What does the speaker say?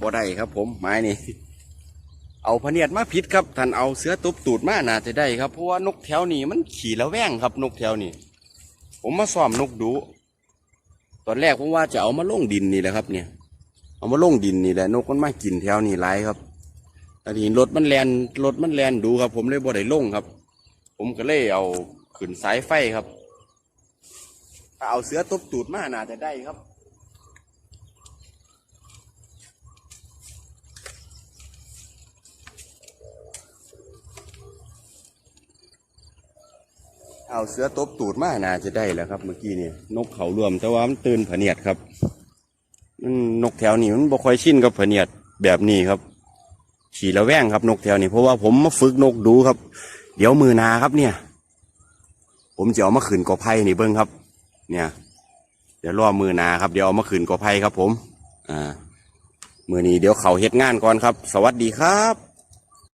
บ่ได้ครับ ผมไม้นี่เอาพเนียดมาผิดครับท่านเอาเสือตุบตูดมาน่าจะได้ครับเพราะว่านกแถวนี้มันขี่ละแว่งครับ นกแถวนี้ผมมาซ้อมนกดู ตอนแรกผมว่าจะเอามาลงดินนี่แหละครับ เนี่ย เอามาลงดินนี่แหละ นกมันมากินแถวนี้หลายครับอันนี้รถมันแลนรถมันแลนดูครับ ผมเลยบ่ได้ลงครับ ผมก็เลยเอาขึ้นสายไฟครับเอาเสือตบตูดมาน่าจะได้ครับ เอาเสือตบตูดมาน่าจะได้แล้วครับ เมื่อกี้นี่นกเขารวมแต่ว่ามันตื่นผเนียดครับมันนกแถวนี้มันบ่ค่อยชินกับผเนียดแบบนี้ครับ ขี่ระแวงครับนกแถวนี้เพราะว่าผมมาฝึกนกดูครับ เดี๋ยวมือหนาครับเนี่ย ผมจะเอามาขืนกอไผ่นี่เบิ้งครับ เนี่ย เดี๋ยวรอมือหนาครับ เดี๋ยวเอามาขืนกอไผ่ครับ ผม อ่ามือนี้เดี๋ยวเขาเฮ็ดงานก่อนครับ สวัสดีครับ